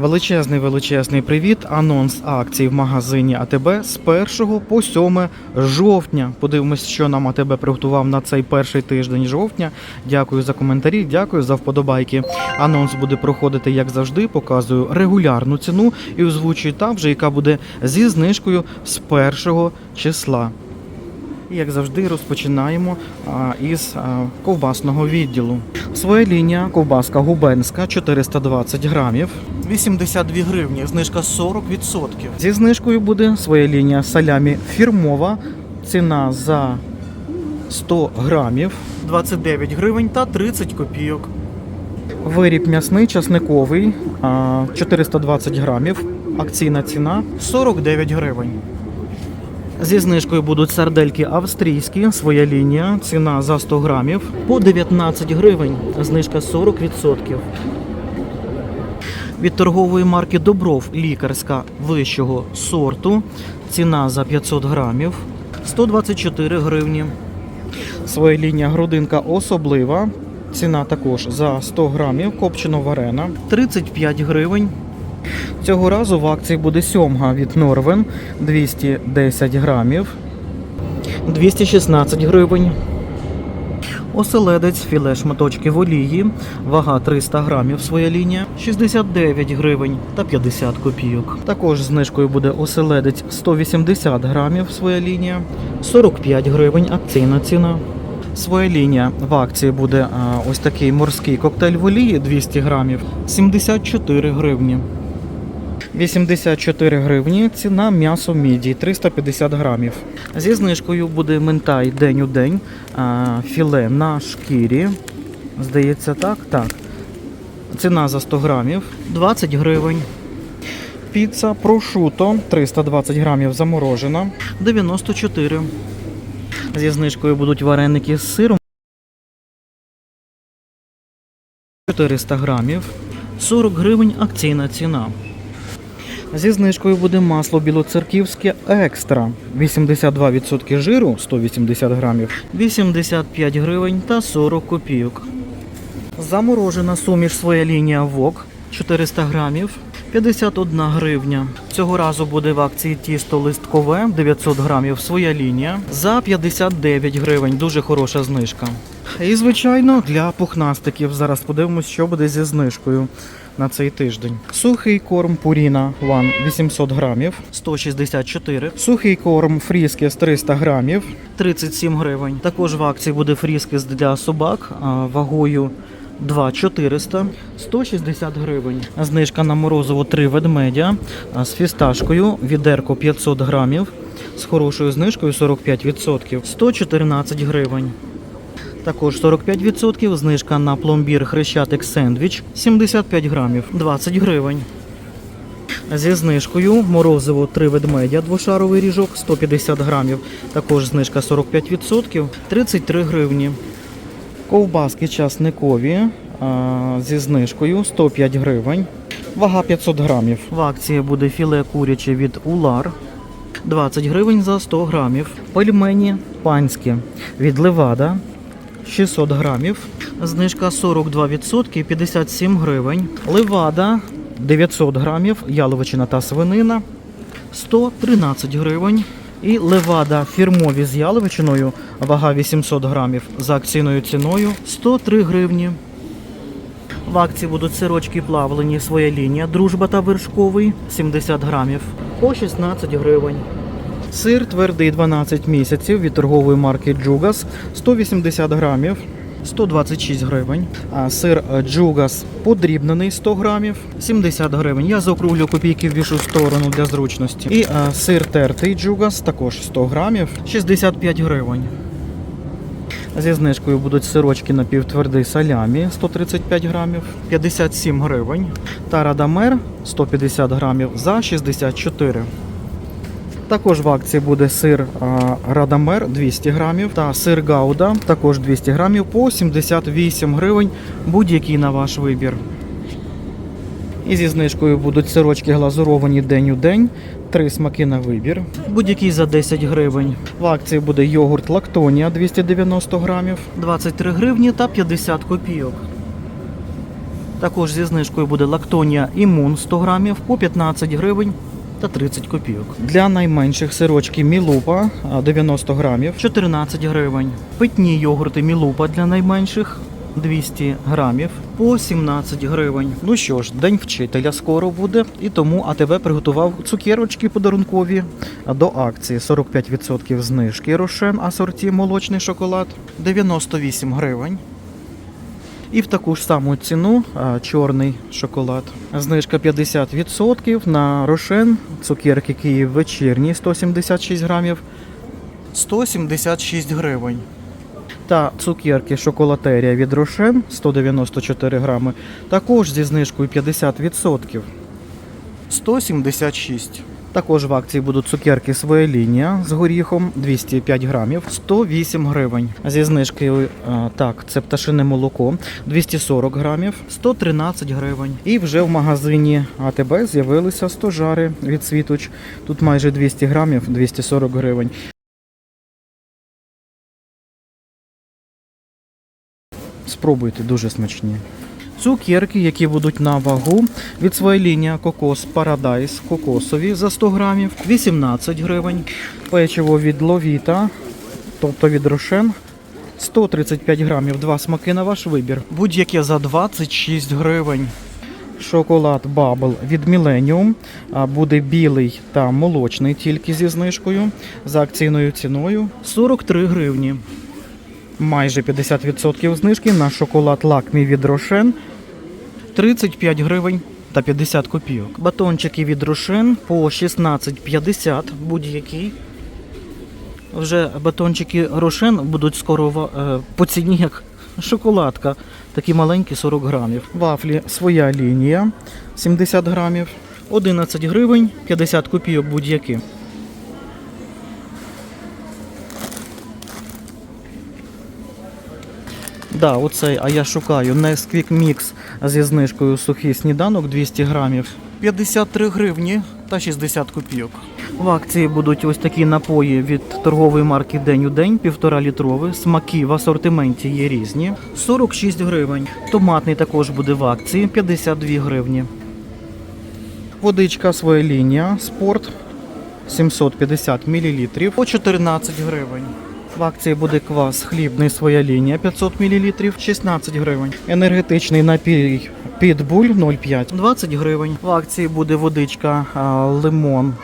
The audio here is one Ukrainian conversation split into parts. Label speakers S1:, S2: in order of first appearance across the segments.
S1: Величезний величезний привіт. Анонс акцій в магазині АТБ з 1 по 7 жовтня. Подивимось, що нам АТБ приготував на цей перший тиждень жовтня. Дякую за коментарі, дякую за вподобайки. Анонс буде проходити як завжди. Показую регулярну ціну і озвучую та вже, яка буде зі знижкою з першого числа. І, як завжди, розпочинаємо із ковбасного відділу. Своя лінія ковбаска губенська 420 грамів. 82 гривні, знижка 40%. Зі знижкою буде своя лінія салямі фірмова. Ціна за 100 грамів 29 гривень та 30 копійок. Виріб м'ясний часниковий 420 грамів. Акційна ціна 49 гривень. Зі знижкою будуть сардельки австрійські, своя лінія, ціна за 100 грамів по 19 гривень, знижка 40%. Від торгової марки Добров лікарська вищого сорту, ціна за 500 грамів 124 гривні. Своя лінія грудинка особлива, ціна також за 100 грамів, копчено варена 35 гривень. Цього разу в акції буде сьомга від Норвен 210 грамів, 216 гривень. Оселедець філе шматочки в олії, вага 300 грамів своя лінія, 69 гривень та 50 копійок. Також знижкою буде оселедець 180 грамів своя лінія, 45 гривень акційна ціна. Своя лінія в акції буде ось такий морський коктейль в олії 200 грамів, 74 гривні. 84 гривні, ціна м'ясо міді 350 грамів. Зі знижкою буде ментай день у день, філе на шкірі. Здається, так, так. Ціна за 100 грамів 20 гривень. Піца прошуто 320 грамів заморожена 94. Зі знижкою будуть вареники з сиром 400 грамів 40 гривень акційна ціна. Зі знижкою буде масло білоцерківське екстра. 82% жиру 180 грамів, 85 гривень та 40 копійок. Заморожена суміш своя лінія ВОК 400 грамів, 51 гривня. Цього разу буде в акції тісто листкове 900 грамів своя лінія за 59 гривень. Дуже хороша знижка. І звичайно для пухнастиків. Зараз подивимось, що буде зі знижкою на цей тиждень. Сухий корм Purina One 800 грамів 164. Сухий корм Фріскес 300 грамів 37 гривень. Також в акції буде Фріскес для собак вагою 2400 160 гривень. Знижка на морозиво 3 ведмедя з фісташкою, відерко 500 грамів з хорошою знижкою 45%, 114 гривень. Також 45% знижка на пломбір хрещатик сендвіч 75 грамів 20 гривень. Зі знижкою морозиво 3 ведмедя, двошаровий ріжок 150 грамів. Також знижка 45%, 33 гривні. Ковбаски часникові зі знижкою 105 гривень. Вага 500 грамів. В акції буде філе куряче від Улар 20 гривень за 100 грамів. Пельмені панські від Левада 600 грамів. Знижка 42%, 57 гривень. Левада 900 грамів, яловичина та свинина 113 гривень. І левада фірмові з яловичиною, вага 800 грамів за акційною ціною 103 гривні. В акції будуть сирочки плавлені, своя лінія, дружба та вершковий 70 грамів по 16 гривень. Сир твердий 12 місяців від торгової марки Джугас 180 грамів. 126 гривень. А сир Джугас подрібнений 100 грамів, 70 гривень. Я заокруглю копійки в сторону для зручності. І а, сир тертий Джугас також 100 грамів, 65 гривень. Зі знижкою будуть сирочки напівтвердий салямі 135 грамів, 57 гривень. Та радамер 150 грамів за 64. Також в акції буде сир Радамер 200 грамів та сир Гауда також 200 грамів по 78 гривень, будь-який на ваш вибір. І зі знижкою будуть сирочки глазуровані день у день, три смаки на вибір, будь-який за 10 гривень. В акції буде йогурт Лактонія 290 грамів, 23 гривні та 50 копійок. Також зі знижкою буде лактонія імун 100 грамів по 15 гривень та 30 копійок. Для найменших сирочки Мілупа 90 грамів 14 гривень. Питні йогурти Мілупа для найменших 200 грамів по 17 гривень. Ну що ж, день вчителя скоро буде, і тому АТБ приготував цукерочки подарункові до акції 45% знижки Рошен асорті молочний шоколад 98 гривень. І в таку ж саму ціну а, чорний шоколад. Знижка 50% на Рошен, цукерки Київ вечірні 176 грамів 176 гривень. Та цукерки шоколатерія від Рошен 194 грами також зі знижкою 50%. 176. Також в акції будуть цукерки своя лінія з горіхом 205 грамів 108 гривень. Зі знижкою так, це пташине молоко 240 грамів 113 гривень. І вже в магазині АТБ з'явилися стожари від світоч. Тут майже 200 грамів 240 гривень. Спробуйте, дуже смачні. Цукерки, які будуть на вагу від своєї лінії Кокос Парадайс кокосові за 100 грамів 18 гривень. Печиво від Ловіта, тобто від Рошен 135 грамів. Два смаки на ваш вибір. Будь-яке за 26 гривень. Шоколад Бабл від Millennium буде білий та молочний тільки зі знижкою за акційною ціною 43 гривні майже 50% знижки на шоколад лакмі від Рошен 35 гривень та 50 копійок. Батончики від Рошен по 16,50 будь-який. Вже батончики Рошен будуть скоро е, по ціні як шоколадка. Такі маленькі 40 грамів. Вафлі своя лінія 70 грамів. 11 гривень, 50 копійок будь-які. Да, оцей, а я шукаю Nesquik Mix зі знижкою сухий сніданок 200 грамів. 53 гривні та 60 копійок. В акції будуть ось такі напої від торгової марки День у день, півтора літрові. Смаки в асортименті є різні. 46 гривень. Томатний також буде в акції 52 гривні. Водичка своя лінія, спорт 750 мл по 14 гривень. В акції буде квас хлібний своя лінія 500 мл 16 гривень. Енергетичний напій Pitbull 0,5 20 гривень. В акції буде водичка лимон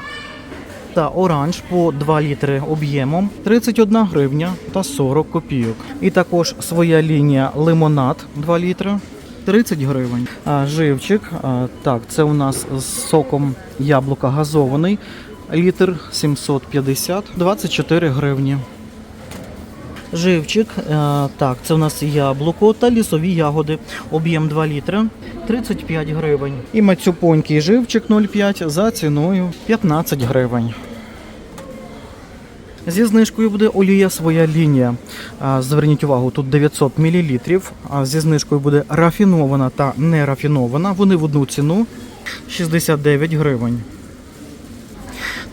S1: та оранж по 2 літри об'ємом 31 гривня та 40 копійок. І також своя лінія лимонад 2 літри 30 гривень. А, живчик, а, так, це у нас з соком яблука газований. Літр 750 24 гривні. Живчик, е, так, це у нас яблуко та лісові ягоди. Об'єм 2 літри 35 гривень. І мацюпонький живчик 0,5 за ціною 15 гривень. Зі знижкою буде олія своя лінія. Зверніть увагу, тут 900 мл. Зі знижкою буде рафінована та нерафінована. Вони в одну ціну 69 гривень.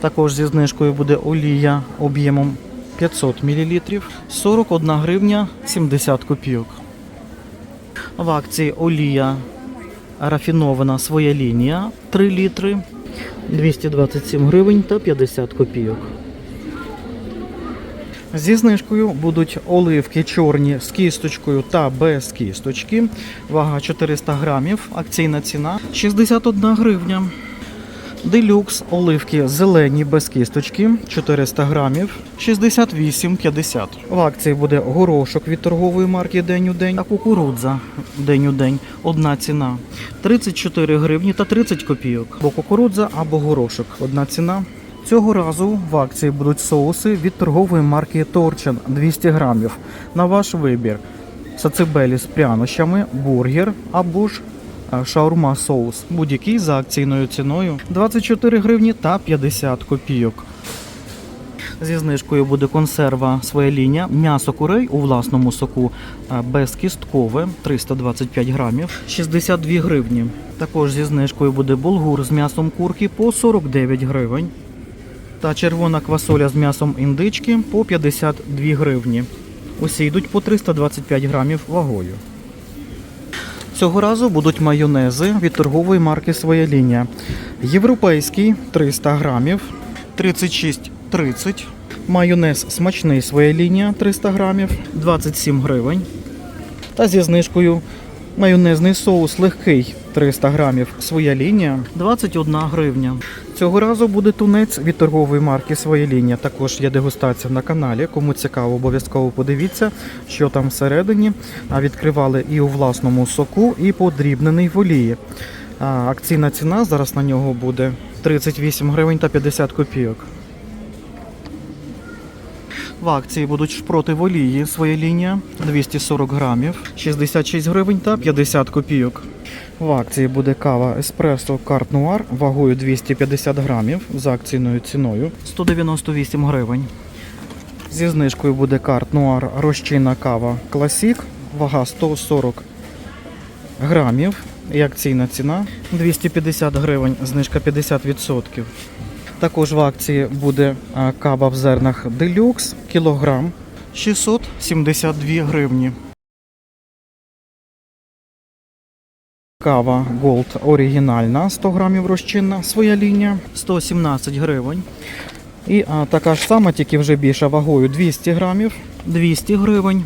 S1: Також зі знижкою буде олія об'ємом 500 мл 41 гривня 70 копійок. В акції олія рафінована своя лінія 3 літри 227 гривень та 50 копійок. Зі знижкою будуть оливки чорні з кісточкою та без кісточки. Вага 400 грамів. Акційна ціна 61 гривня. Делюкс оливки зелені без кісточки 400 грамів 68,50. В акції буде горошок від торгової марки День у день та кукурудза День у день. Одна ціна 34 гривні та 30 копійок. Або кукурудза, або горошок. Одна ціна. Цього разу в акції будуть соуси від торгової марки Торчин 200 грамів. На ваш вибір. Сацибелі з прянощами, бургер або ж шаурма соус. Будь-який за акційною ціною 24 гривні та 50 копійок. Зі знижкою буде консерва своя лінія. М'ясо курей у власному соку е, безкісткове 325 грамів 62 гривні. Також зі знижкою буде булгур з м'ясом курки по 49 гривень. Та червона квасоля з м'ясом індички по 52 гривні. Усі йдуть по 325 грамів вагою. Цього разу будуть майонези від торгової марки Своя лінія. Європейський 300 грамів 36,30. Майонез смачний своя лінія 300 грамів 27 гривень. Та зі знижкою майонезний соус легкий 300 грамів своя лінія 21 гривня. Цього разу буде тунець від торгової марки Своя лінія. Також є дегустація на каналі. Кому цікаво, обов'язково подивіться, що там всередині. А відкривали і у власному соку, і подрібнений в олії. Акційна ціна зараз на нього буде 38 гривень та 50 копійок. В акції будуть шпроти в олії, своя лінія 240 грамів, 66 гривень та 50 копійок. В акції буде кава Еспресо Карт Нуар вагою 250 грамів за акційною ціною 198 гривень. Зі знижкою буде карт Нуар розчинна кава Класік, вага 140 грамів. І акційна ціна 250 гривень, знижка 50%. Також в акції буде а, кава в зернах Делюкс, кілограм 672 гривні. Кава Gold оригінальна 100 грамів розчинна, своя лінія 117 гривень. І а, така ж сама, тільки вже більша вагою 200 грамів 200 гривень.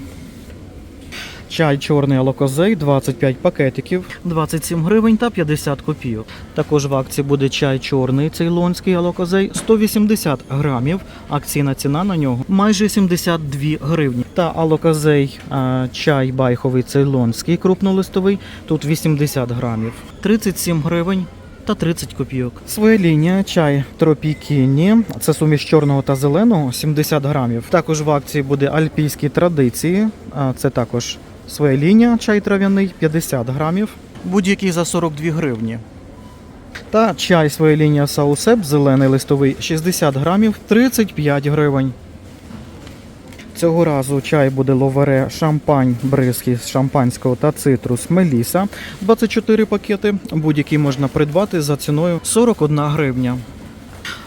S1: Чай чорний алокозей 25 пакетиків 27 гривень та 50 копійок. Також в акції буде чай чорний цейлонський алокозей 180 грамів. Акційна ціна на нього майже 72 гривні. Та алокозей а, чай байховий цейлонський крупнолистовий тут 80 грамів 37 гривень. Та 30 копійок. Своя лінія чай Тропікіні. Це суміш чорного та зеленого 70 грамів. Також в акції буде альпійські традиції. Це також своя лінія чай трав'яний 50 грамів. Будь-який за 42 гривні. Та чай своя лінія Саусеп зелений листовий 60 грамів 35 гривень. Цього разу чай буде ловере шампань бризки з шампанського та цитрус Меліса. 24 пакети. Будь-які можна придбати за ціною 41 гривня.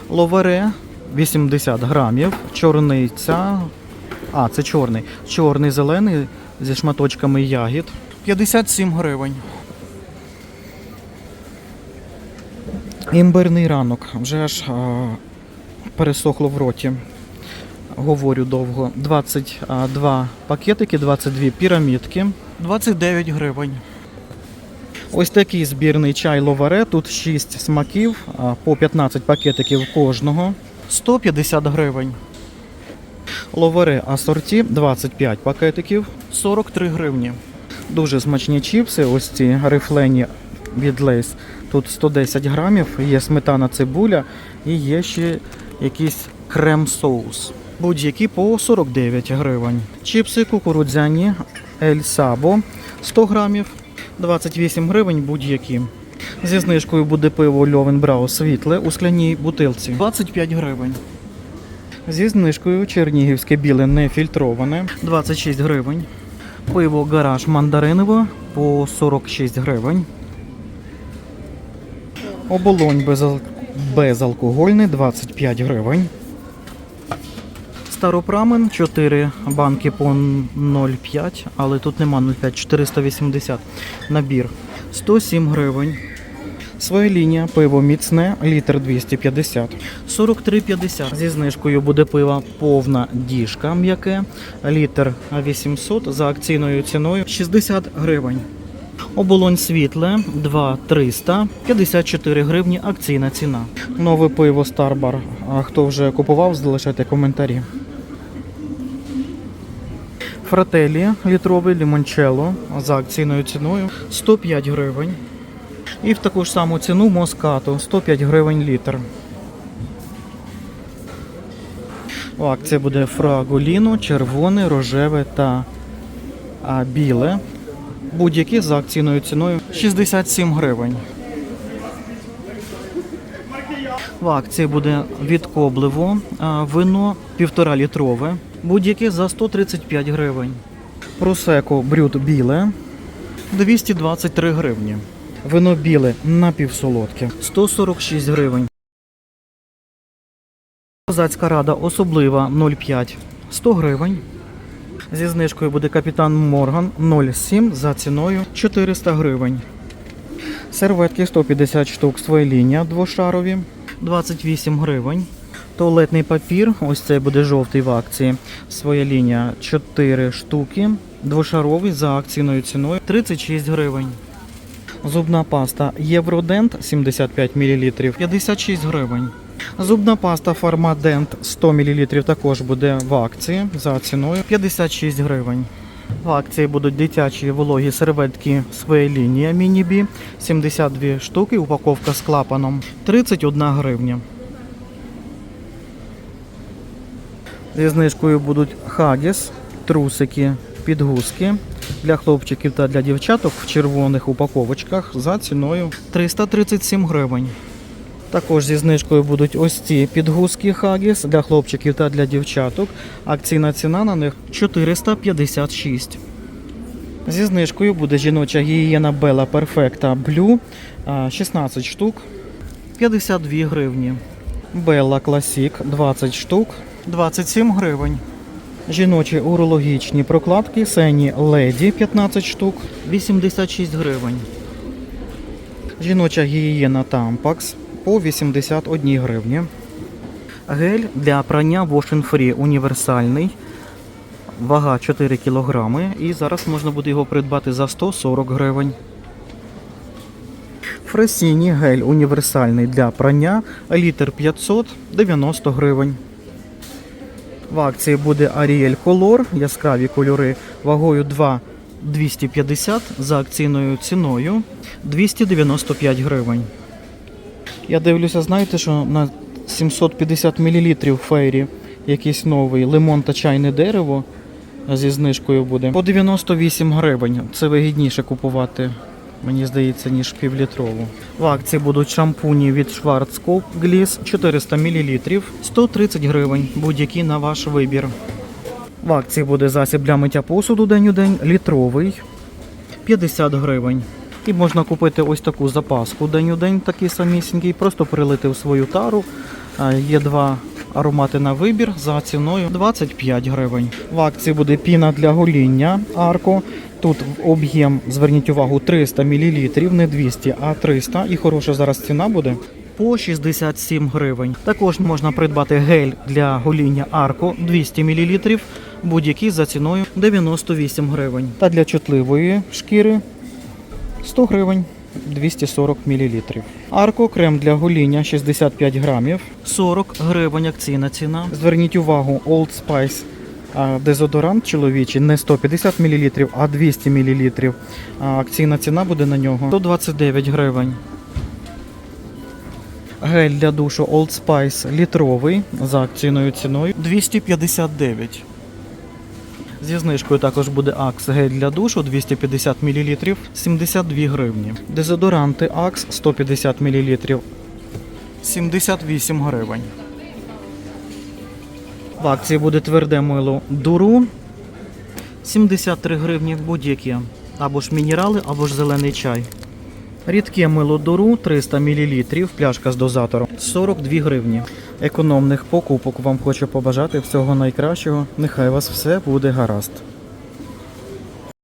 S1: Ловере 80 грамів. Чорниця. А, це чорний. Чорний зелений зі шматочками ягід. 57 гривень. Імбирний ранок. Вже аж а, пересохло в роті. Говорю довго. 22 пакетики, 22 пірамідки, 29 гривень. Ось такий збірний чай ловаре. Тут 6 смаків, а, по 15 пакетиків кожного. 150 гривень. Ловаре асорті 25 пакетиків, 43 гривні. Дуже смачні чіпси, ось ці рифлені від Лейс. Тут 110 грамів, є сметана цибуля і є ще якийсь крем-соус. Будь-які по 49 гривень. Чіпси кукурудзяні Ель Сабо 100 грамів, 28 гривень будь-які. Зі знижкою буде пиво Льовен Брау світле у скляній бутилці 25 гривень. Зі знижкою чернігівське біле нефільтроване 26 гривень. Пиво гараж мандаринове по 46 гривень. Оболонь безал... безалкогольний 25 гривень. Старопрамен 4 банки по 0,5, але тут нема 0,5, 480 набір. 107 гривень. Своя лінія, пиво міцне, літр 250. 43,50. Зі знижкою буде пиво повна діжка м'яке, літр 800 за акційною ціною 60 гривень. Оболонь світле 2,300, 54 гривні акційна ціна. Нове пиво Старбар. А хто вже купував, залишайте коментарі. Фрателі літровий лімончело за акційною ціною 105 гривень. І в таку ж саму ціну Москато 105 гривень літр. У акції буде фрагуліно, червоне, рожеве та а, біле. Будь-які за акційною ціною 67 гривень. В акції буде відкобливо вино 1,5 літрове. Будь-яке за 135 гривень. Просеко брют біле 223 гривні. Вино біле напівсолодке 146 гривень. Козацька рада особлива 0,5 100 гривень. Зі знижкою буде капітан Морган 0,7 за ціною 400 гривень. Серветки 150 штук своя лінія двошарові 28 гривень. Туалетний папір, ось цей буде жовтий в акції. Своя лінія 4 штуки. Двошаровий за акційною ціною 36 гривень. Зубна паста Євродент 75 мл 56 гривень. Зубна паста Фармадент 100 мл також буде в акції за ціною 56 гривень. В акції будуть дитячі вологі серветки своєї лінії Мінібі 72 штуки, упаковка з клапаном 31 гривня. Зі знижкою будуть хагіс, трусики, підгузки для хлопчиків та для дівчаток в червоних упаковочках за ціною 337 гривень. Також зі знижкою будуть ось ці підгузки Хагіс для хлопчиків та для дівчаток. Акційна ціна на них 456. Зі знижкою буде жіноча гігієна Bella Perfecta Blue 16 штук 52 гривні. Bella Classic 20 штук 27 гривень. Жіночі урологічні прокладки Сені Леді 15 штук 86 гривень. Жіноча гігієна Tampax по 81 гривні. Гель для прання Wash Free універсальний. Вага 4 кг. І зараз можна буде його придбати за 140 гривень. Фресіні гель універсальний для прання літр 500 90 гривень. В акції буде Ariel Color, яскраві кольори вагою 2 250 за акційною ціною 295 гривень. Я дивлюся, знаєте, що на 750 мл фейрі якийсь новий лимон та чайне дерево зі знижкою буде по 98 гривень. Це вигідніше купувати, мені здається, ніж півлітрову. В акції будуть шампуні від Schwarzkopf Gliss 400 мл 130 гривень, будь-який на ваш вибір. В акції буде засіб для миття посуду день у день літровий 50 гривень. І можна купити ось таку запаску день у день, такий самісінький, просто прилити в свою тару. Є два аромати на вибір за ціною 25 гривень. В акції буде піна для гоління Арко. Тут об'єм, зверніть увагу, 300 мл, не 200, а 300. І хороша зараз ціна буде. По 67 гривень. Також можна придбати гель для гоління Арко 200 мл, будь-який за ціною 98 гривень. Та для чутливої шкіри 100 гривень 240 мл. Арко крем для гоління 65 грамів 40 гривень акційна ціна. Зверніть увагу, Old Spice дезодорант чоловічий не 150 мл, а 200 мл. Акційна ціна буде на нього 129 гривень. Гель для душу Old Spice літровий за акційною ціною 259. Зі знижкою також буде Акс гель для душу 250 мл 72 гривні. Дезодоранти Акс 150 мл 78 гривень. В акції буде тверде мило Дуру 73 гривні будь-яке. Або ж мінерали, або ж зелений чай. Рідке мило Дуру 300 мл, пляшка з дозатором 42 гривні. Економних покупок вам хочу побажати всього найкращого. Нехай вас все буде гаразд.